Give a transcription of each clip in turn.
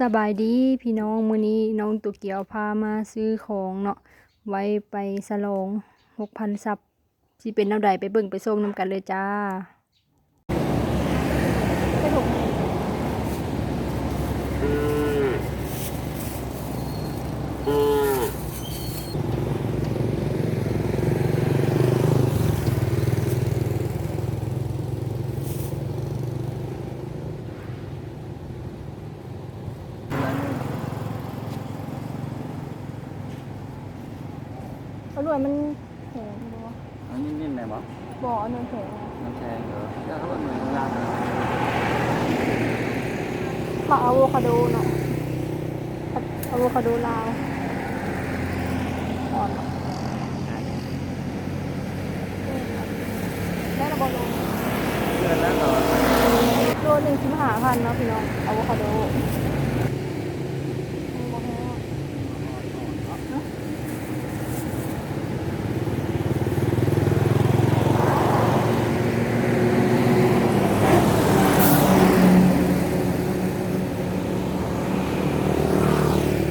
สบายดีพี่น้องมื้อนี้น้องตุกเกียวพามาซื้อของเนาะไว้ไปสลอง6,000ซับสิเป็นแนวใดไปเบิ่งไปส้มนำกันเลยจ้า อาด้วยมันแข็งบ่อันนี้นิ่มไหนบ่บ่อันนั้นแข็งน้ำแข็งเหรอแล้วเขาบอกเหมือนน้ำยามาอะโวคาโดเนาะอะโวคาโดลาวอ่อนเนาะได้ระบบลงเพื่อนแล้วต่อโลหนึ่งสิบห้าพันเนาะพี่น้องอะโวคาโดบ่แพง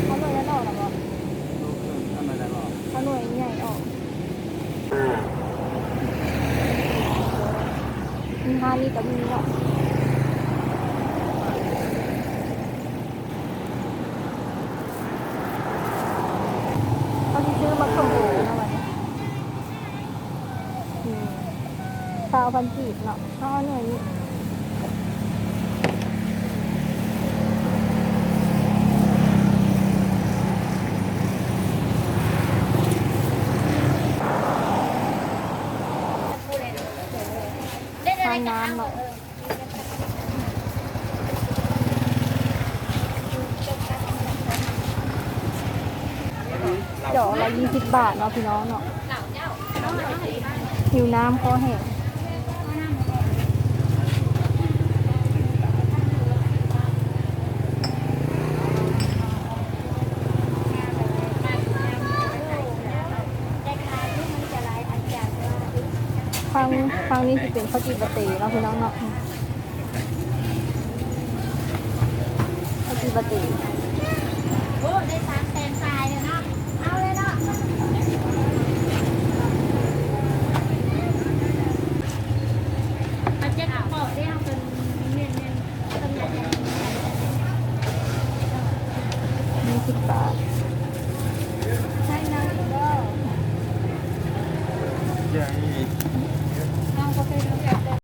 เขาหน่วยนั้นออกหรอบอก ลูกครึ่งทำอะไรบ่ เขาหน่วยใหญ่ออก มีฮานี่กับมีเนาะเขาที่ซื้อมาส่งโอ้นะวันนี้อืมสาวพันกีบเนาะเขาเอาหน่วยนี้ น้ำเนาะเดี๋ยวละยี่สิบบาทเนาะพี่น้องเนาะหิวน้ำคอแห้งฟั งฟังนี้จะเป็นข้าวจีบะเต๋เราพี่น้องเนาะข้าวจีบะเต๋ โอ้ได้สามแสนทรายเลยเนาะ เอาเลยเนาะมันจะเกาะได้เอาเป็นเนียนเนียนๆตำแหน่งอย่างนี้ ยี่สิบบาท ใช่นะก็ ใหญ่ เอากาแฟแล้วแบบ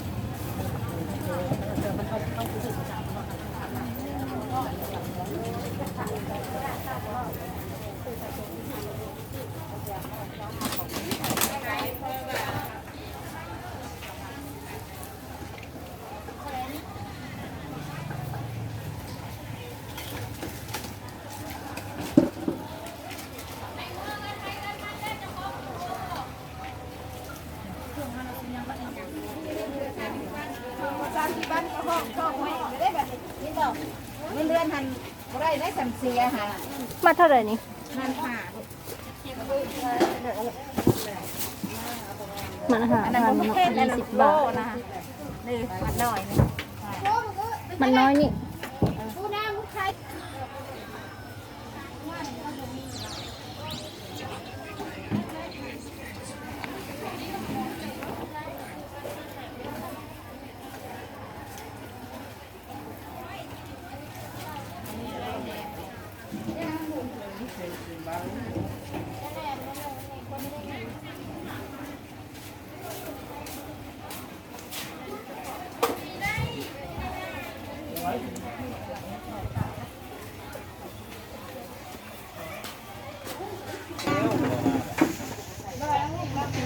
สามสิบบ้านก็ห้องห้องไม่ได้แบบนี้ดอก เงินเดือนหันบ่ได้ได้สัมเสียหามาเท่าไหร่นี่นันหามันหาอันนั้นพันบ่เนาะเทศอันยี่นั้นสิบโลบาทนะคะนี่มันหน่อยนึงมันน้อยนี่ ผู้น้ำผู้ใคร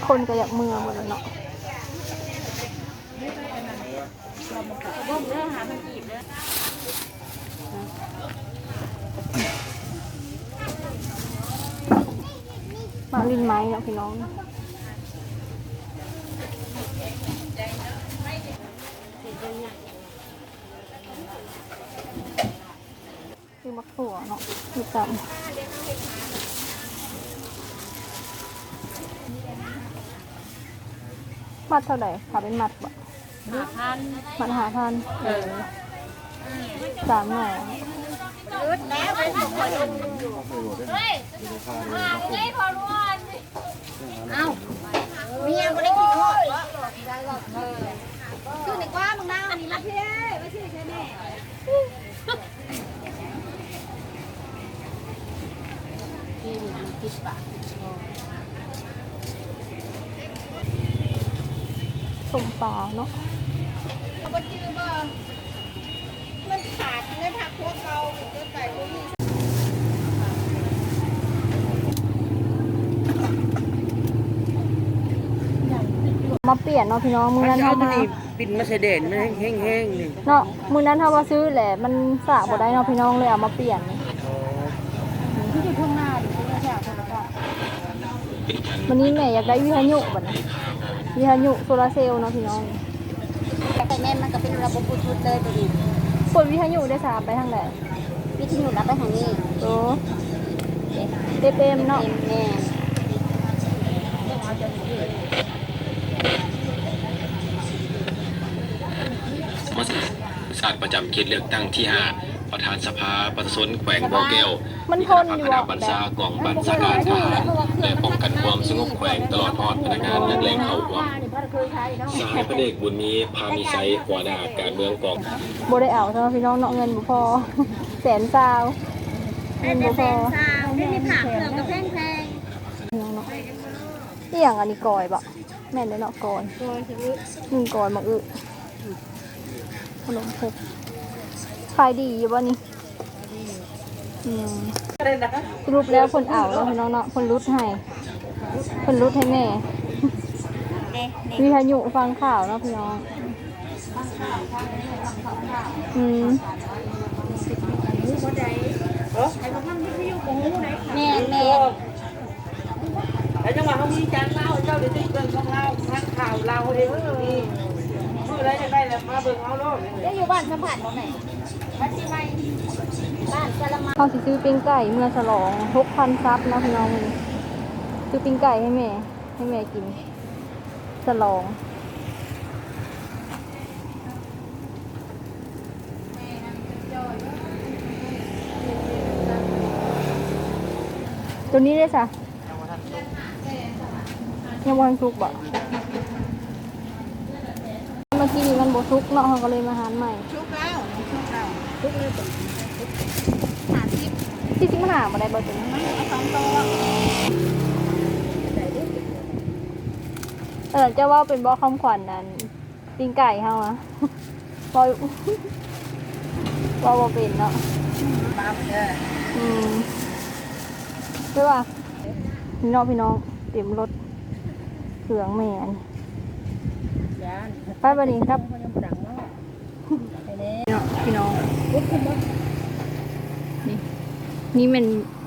คนก็อยากเมือหมดแล้วเนาะ มาลินไม้เนาะพี่น้องคือมักถั่วเนาะคือจำมัดเท่าไหร่ค่เป็นมัดบ่มัดหาพันเออสามหน่อ สมปลาเนาะ บ่จื้อบ่มันขาดในผักพวกเราเกิดไปบ่มี มาเปลี่ยนเนาะพี่น้องมือนั้นเช้าเฮามันมานี่บินมาเสด็จนะแห้งๆนี่เนาะมือนั้นเฮามาซื้อแหละมันสากบ่ได้เนาะพี่น้องเลยเอามาเปลี่ยนที่อยู่ข้างหน้าดิที่แถวธนาคารวันนี้แม่อยากได้วิทยุบัดนี้วิทยุโซลาร์เซลล์เนาะพี่น้องแต่แม่มันก็เป็นระบบบลูทูธเลยตัวนี้เปิดวิทยุได้สาไปทางไหนวิทยุรับไปทางนี้โอ้เต็มๆเนาะแม่ มาสศาสตร์ ประจำเขตเลือกตั้งที่ 5 ประธานสภาประชาชนแขวงบ่อแก้วมันทนพัอยู่คณะบ่บัญชากองบัญชาการทหารและป้องกันความสงบแขวงตลอดทอดพนักงานและแหล่งเข้าร่วมสหายพระเอกบุญมีพามีไซหัวหน้าการเมืองกองบ่ได้เอาเนาะพี่น้องเนาะเงินบ่พอแสนซาวเงินบ่พอไม่มีผักเครื่องก็แพงแพงพี่น้องเนาะอีหยังอันนี้กอยบ่แม่นเด้อเนาะกอยกอยซื้อหนึ่งกอยมาอึ ขนมครกขายดีอยู่บ่นี่อืมสรุปแล้วคนเอาแล้วน้องเนาะคนรุดให้คนรุดให้แม่วิทยุฟังข่าวเนาะพี่น้องอืมแม่แม่แล้วจังหวะเขามีจานเล่าเจ้าเดี๋ยวจะเบิ่งของเราทางข่าวเราเองนี่ มื่อไรจะได้แล้วมาเบิ่งเอาโลดได้อยู่บ้านสัมผัสของไหนบ้านที่ไม่บ้านกะละมังเขาสิซื้อปิ้งไก่เมื่อฉลองหกพันซับนะพี่น้องซื้อปิ้งไก่ให้แม่ให้แม่กินฉลองตัวนี้ได้สะยังวันซุกบ่ มื่อกี้นี้มันบซุกเนาะเขาก็เลยมาหารใหม่ชุกแล้วชุกแล้วชุกเลยหาทิพย์ที่สิมาหามาได้บ่ถึงเอาสองตัวเออจะว่าเป็นบ่คำขวัญนั้นปิงไก่เฮาอะบ่ว่าบ่เป็นเนาะตามเด้ออืมใช่ป่ะพี่น้องพี่น้องเต็มรถเครื่องแม่นยาน ไปบัดนี้ครับเนาะพี่น้องนี่นี่เป็น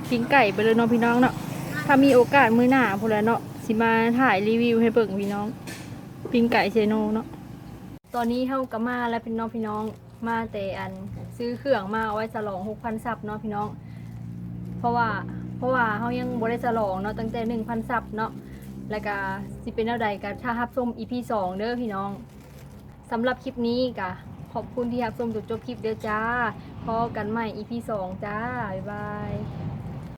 ปิ้งไก่ไปเลยเนาะพี่น้องเนาะถ้ามีโอกาสมื้อหน้าพุ่นแล้วเนาะสิมาถ่ายรีวิวให้เบิ่งพี่น้อง ปิ้งไก่เชโนเนาะตอนนี้เฮาก็มาแล้วพี่น้องพี่น้องมาแต่อันซื้อเครื่องมาเอาไว้ฉลอง6,000ซับเนาะพี่น้อง เพราะว่าเพราะว่าเฮายังบ่ได้ฉลองเนาะตั้งแต่1,000ซับเนาะ แล้วก็สิเป็นแนวใดก็ถ้ารับชม EP 2เด้อพี่น้องสำหรับคลิปนี้ก็ขอบคุณที่รับชมจนจบคลิปเด้อจ้าพอกันใหม่ EP 2จ้า บ๊ายบาย